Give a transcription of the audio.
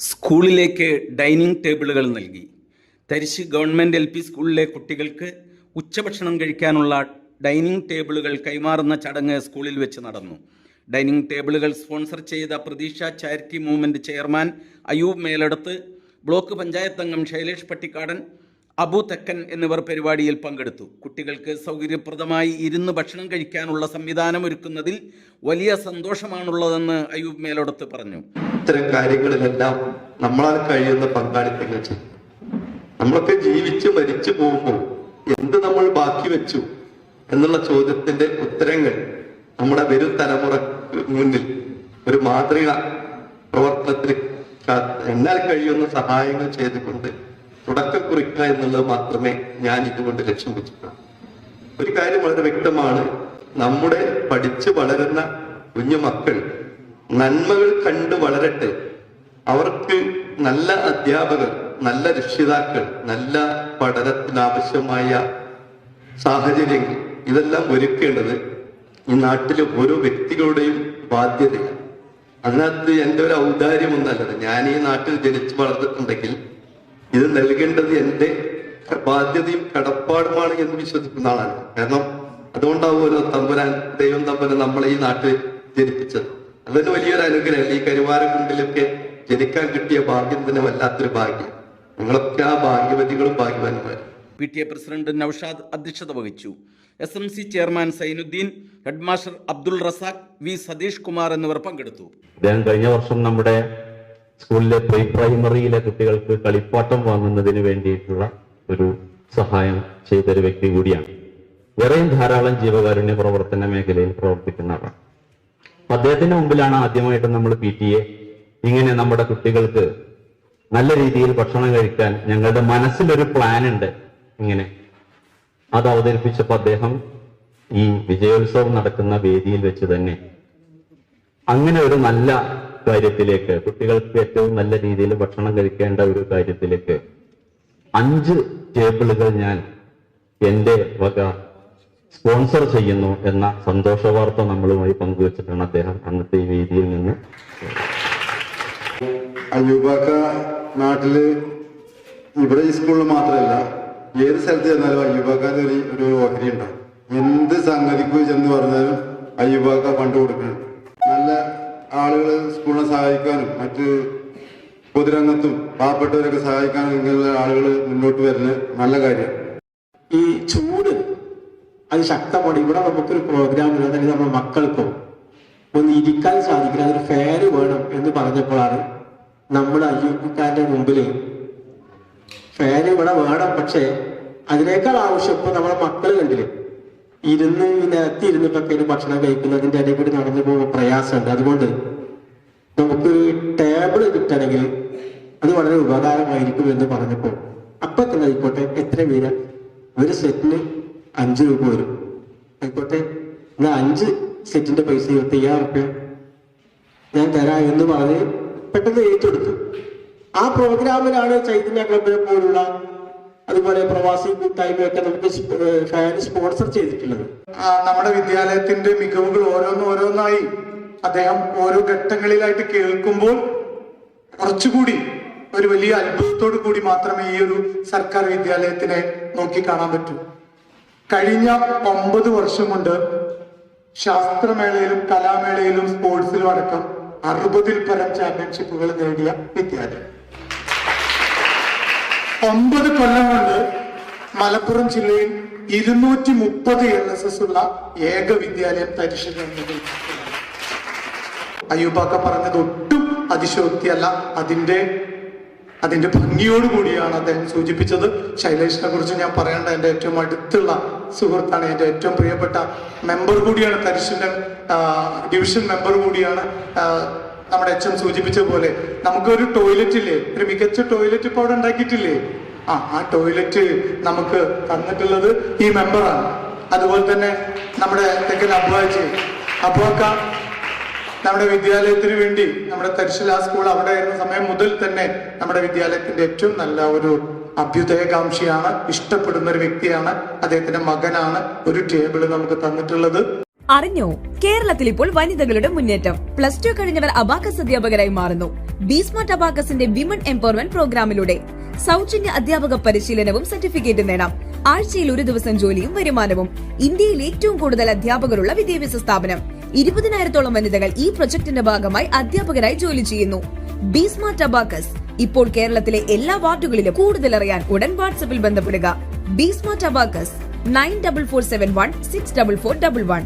സ്കൂളിലേക്ക് ഡൈനിങ് ടേബിളുകൾ നൽകി. തരിശ് ഗവൺമെന്റ് എൽ പി സ്കൂളിലെ കുട്ടികൾക്ക് ഉച്ചഭക്ഷണം കഴിക്കാനുള്ള ഡൈനിങ് ടേബിളുകൾ കൈമാറുന്ന ചടങ്ങ് സ്കൂളിൽ വെച്ച് നടന്നു. ഡൈനിങ് ടേബിളുകൾ സ്പോൺസർ ചെയ്ത പ്രതീക്ഷ charity movement chairman Ayub Meladath block panchayat അംഗം ശൈലേഷ് പട്ടിക്കാടൻ അബു തെക്കൻ എന്നിവർ പരിപാടിയിൽ പങ്കെടുത്തു. കുട്ടികൾക്ക് സൗകര്യപ്രദമായി ഇരുന്ന് ഭക്ഷണം കഴിക്കാനുള്ള സംവിധാനം ഒരുക്കുന്നതിൽ വലിയ സന്തോഷമാണുള്ളതെന്ന് അയൂബ് മേലോടത്ത് പറഞ്ഞു. ഇത്തരം കാര്യങ്ങളിലെല്ലാം നമ്മളാൽ കഴിയുന്ന പങ്കാളിത്തങ്ങൾ ചെയ്യും. നമ്മളൊക്കെ ജീവിച്ച് മരിച്ചു പോകുമ്പോൾ എന്ത് നമ്മൾ ബാക്കി വെച്ചു എന്നുള്ള ചോദ്യത്തിന്റെ ഉത്തരങ്ങൾ നമ്മുടെ വരും തലമുറ മുന്നിൽ ഒരു മാതൃക പ്രവർത്തനത്തിന് കാ- എന്നാൽ കഴിയുന്ന സഹായങ്ങൾ ചെയ്തുകൊണ്ട് തുടക്കം കുറിക്കുക എന്നുള്ളത് മാത്രമേ ഞാൻ ഇതുകൊണ്ട് ലക്ഷ്യം വെച്ചിട്ടുള്ളൂ. ഒരു കാര്യം വളരെ വ്യക്തമാണ്. നമ്മുടെ പഠിച്ചു വളരുന്ന കുഞ്ഞു മക്കൾ നന്മകൾ കണ്ടു വളരട്ടെ. അവർക്ക് നല്ല അധ്യാപകർ നല്ല രക്ഷിതാക്കൾ നല്ല പഠനത്തിനാവശ്യമായ സാഹചര്യങ്ങൾ ഇതെല്ലാം ഒരുക്കേണ്ടത് ഈ നാട്ടിലെ ഓരോ വ്യക്തികളുടെയും ബാധ്യതയാണ്. അതിനകത്ത് എന്റെ ഒരു ഔദാര്യമൊന്നല്ലത് ഞാൻ ഈ നാട്ടിൽ ജനിച്ചു വളർന്നിട്ടുണ്ടെങ്കിൽ ഇത് നൽകേണ്ടത് എന്റെ ബാധ്യതയും കടപ്പാടുമാണ് എന്ന് വിശ്വസിക്കുന്ന ആളാണ്. കാരണം അതുകൊണ്ടാവുമല്ലോ തമ്പുരാൻ ദൈവം തമ്പുരാൻ നമ്മളെ ഈ നാട്ടിൽ ജനിപ്പിച്ചത്. അതൊരു വലിയൊരു അനുഗ്രഹം. ഈ കരുവാരക്കുണ്ടിലൊക്കെ ജനിക്കാൻ കിട്ടിയ ഭാഗ്യം തന്നെ വല്ലാത്തൊരു ഭാഗ്യം. നിങ്ങളൊക്കെ ആ ഭാഗ്യവതികളും ഭാഗ്യവാന്മാരും. P T A president Naushad അധ്യക്ഷത വഹിച്ചു. S M C chairman Sainuddin headmaster Abdul Razak V Satish Kumar എന്നിവർ പങ്കെടുത്തു. അദ്ദേഹം കഴിഞ്ഞ വർഷം നമ്മുടെ സ്കൂളിലെ പ്രീ പ്രൈമറിയിലെ കുട്ടികൾക്ക് കളിപ്പാട്ടം വാങ്ങുന്നതിന് വേണ്ടിയിട്ടുള്ള ഒരു സഹായം ചെയ്തൊരു വ്യക്തി കൂടിയാണ്. വേറെയും ധാരാളം ജീവകാരുണ്യ പ്രവർത്തന മേഖലയിൽ പ്രവർത്തിക്കുന്ന ആളാണ്. അദ്ദേഹത്തിന്റെ മുമ്പിലാണ് ആദ്യമായിട്ട് നമ്മൾ പി ടി എ. ഇങ്ങനെ നമ്മുടെ കുട്ടികൾക്ക് നല്ല രീതിയിൽ ഭക്ഷണം കഴിക്കാൻ ഞങ്ങളുടെ മനസ്സിലൊരു പ്ലാൻ ഉണ്ട്. ഇങ്ങനെ. അത് അവതരിപ്പിച്ചപ്പോൾ അദ്ദേഹം ഈ വിജയോത്സവം നടക്കുന്ന വേദിയിൽ വെച്ച് തന്നെ അങ്ങനെ ഒരു നല്ല കാര്യത്തിലേക്ക് കുട്ടികൾക്ക് ഏറ്റവും നല്ല രീതിയിൽ ഭക്ഷണം കഴിക്കേണ്ട ഒരു കാര്യത്തിലേക്ക് അഞ്ച് ടേബിളുകൾ ഞാൻ എന്റെ വക സ്പോൺസർ ചെയ്യുന്നു എന്ന സന്തോഷ വാർത്ത നമ്മളുമായി പങ്കുവച്ചിട്ടാണ് അദ്ദേഹം അന്നത്തെ വേദിയിൽ നിന്ന് അയ്യൂബാക്ക നാട്ടിൽ ഇവിടെ ഈ സ്കൂളിൽ മാത്രമല്ല ഏത് സ്ഥലത്ത് ചെന്നാലും അയ്യൂബാക്കാന്റെ ഒരു ഒരു ഓഹരി ഉണ്ടാവും. എന്ത് സംഗതിക്ക് ചെന്ന് പറഞ്ഞാലും അയ്യൂബാക്ക ഫണ്ട് കൊടുക്കുന്നുണ്ട് നല്ല ആളുകൾ സ്കൂളിനെ സഹായിക്കാനും മറ്റ് പൊതുരംഗത്തും പാവപ്പെട്ടവരൊക്കെ സഹായിക്കാനും ഇങ്ങനെയുള്ള ആളുകൾ മുന്നോട്ട് വരുന്നത് നല്ല കാര്യം ഈ ചൂട് അത് ശക്തമാണ്. ഇവിടെ നമുക്കൊരു പ്രോഗ്രാം അല്ലെങ്കിൽ നമ്മുടെ മക്കൾക്കോ ഒന്ന് ഇരിക്കാൻ സാധിക്കില്ല. അതൊരു ഫാന് വേണം എന്ന് പറഞ്ഞപ്പോഴാണ് നമ്മൾ അയ്യൂക്കാരന്റെ മുമ്പിൽ ഫാന് ഇവിടെ വേണം. പക്ഷേ അതിനേക്കാൾ ആവശ്യം ഇപ്പൊ നമ്മുടെ മക്കൾ കണ്ടില്ലേ? ഇരുന്ന് നിരത്തി ഇരുന്നിട്ടൊക്കെ ഒരു ഭക്ഷണം കഴിക്കുന്നതിന്റെ ഇടയിൽ കൂടി നടന്നു പോകുമ്പോൾ പ്രയാസമുണ്ട്. അതുകൊണ്ട് നമുക്ക് ടേബിൾ കിട്ടണമെങ്കിൽ അത് വളരെ ഉപകാരമായിരിക്കും എന്ന് പറഞ്ഞപ്പോൾ. അപ്പൊ തന്നെ ആയിക്കോട്ടെ എത്ര പേര് ഒരു സെറ്റിന് അഞ്ച് രൂപ വരും. ആയിക്കോട്ടെ. എന്നാ അഞ്ച് സെറ്റിന്റെ പൈസ ഇരുപത്തി അയ്യായിരം റുപ്യ ഞാൻ തരാം എന്ന് പറഞ്ഞ് പെട്ടെന്ന് ഏറ്റെടുത്തു. ആ പ്രോഗ്രാമിലാണ് ചൈതന്യ ക്ലബിനെ പോലുള്ള അതുപോലെ പ്രവാസി കൂട്ടായ്മയൊക്കെ നമുക്ക് സ്പോൺസർ ചെയ്തിട്ടുള്ളത്. നമ്മുടെ വിദ്യാലയത്തിന്റെ മികവുകൾ ഓരോന്ന് ഓരോന്നായി അദ്ദേഹം ഓരോ ഘട്ടങ്ങളിലായിട്ട് കേൾക്കുമ്പോൾ കുറച്ചുകൂടി ഒരു വലിയ അത്ഭുതത്തോടു കൂടി മാത്രമേ ഈ ഒരു സർക്കാർ വിദ്യാലയത്തിനെ നോക്കി കാണാൻ പറ്റൂ. കഴിഞ്ഞ ഒമ്പത് വർഷം കൊണ്ട് ശാസ്ത്രമേളയിലും കലാമേളയിലും സ്പോർട്സിലും അടക്കം അറുപതിൽ പരം ചാമ്പ്യൻഷിപ്പുകൾ നേടിയ വിദ്യാർത്ഥി. ഒമ്പത് കൊല്ലം കൊണ്ട് മലപ്പുറം ജില്ലയിൽ ഇരുന്നൂറ്റി മുപ്പത് എൽ എസ് എസ് ഉള്ള ഏക വിദ്യാലയം തരിശിലുണ്ടെങ്കിൽ അയ്യൂബാക്ക പറഞ്ഞത് ഒട്ടും അതിശോക്തിയല്ല അതിന്റെ അതിന്റെ ഭംഗിയോടുകൂടിയാണ് അദ്ദേഹം സൂചിപ്പിച്ചത്. ശൈലേഷിനെ കുറിച്ച് ഞാൻ പറയേണ്ട എന്റെ ഏറ്റവും അടുത്തുള്ള സുഹൃത്താണ് എന്റെ ഏറ്റവും പ്രിയപ്പെട്ട മെമ്പർ കൂടിയാണ് തരിശിന്റെ ഡിവിഷൻ മെമ്പർ കൂടിയാണ് നമ്മുടെ അച്ഛൻ സൂചിപ്പിച്ച പോലെ. നമുക്കൊരു ടോയ്ലറ്റ് ഇല്ലേ? ഒരു മികച്ച ടോയ്ലറ്റ് ഇപ്പോൾ അവിടെ ഉണ്ടാക്കിയിട്ടില്ലേ? ആ ആ ടോയ്ലറ്റ് നമുക്ക് തന്നിട്ടുള്ളത് ഈ മെമ്പറാണ്. അതുപോലെ തന്നെ നമ്മുടെ തെക്കൻ അബ്വാജി അബ്വാക്ക നമ്മുടെ വിദ്യാലയത്തിന് വേണ്ടി നമ്മുടെ തരിശില സ്കൂൾ അവിടെ ആയിരുന്ന സമയം മുതൽ തന്നെ നമ്മുടെ വിദ്യാലയത്തിന്റെ ഏറ്റവും നല്ല ഒരു അഭ്യുദയകാംക്ഷിയാണ് ഇഷ്ടപ്പെടുന്ന ഒരു വ്യക്തിയാണ് അദ്ദേഹത്തിന്റെ മകനാണ് ഒരു ടേബിൾ നമുക്ക് തന്നിട്ടുള്ളത്. അറിഞ്ഞോ? കേരളത്തിൽ ഇപ്പോൾ വനിതകളുടെ മുന്നേറ്റം. പ്ലസ് ടു കഴിഞ്ഞവർ അബാക്കസ് അധ്യാപകരായി മാറുന്നു. ബീസ്മാർട്ട് അബാക്കസിന്റെ വിമൻ എംപവർമെന്റ് പ്രോഗ്രാമിലൂടെ സൗജന്യ അധ്യാപക പരിശീലനവും സർട്ടിഫിക്കറ്റ് നേടാം. ആഴ്ചയിൽ ഒരു ദിവസം ജോലിയും വരുമാനവും. ഇന്ത്യയിൽ ഏറ്റവും കൂടുതൽ അധ്യാപകരുള്ള വിദ്യാഭ്യാസ സ്ഥാപനം. ഇരുപതിനായിരത്തോളം വനിതകൾ ഈ പ്രൊജക്ടിന്റെ ഭാഗമായി അധ്യാപകരായി ജോലി ചെയ്യുന്നു. ബീസ്മാർട്ട് ടബാക്കസ് ഇപ്പോൾ കേരളത്തിലെ എല്ലാ വാർഡുകളിലും കൂടുതൽ അറിയാൻ ഉടൻ വാട്സ്ആപ്പിൽ ബന്ധപ്പെടുക. Be smart ടബാക്കസ് nine double four seven one six double four double one.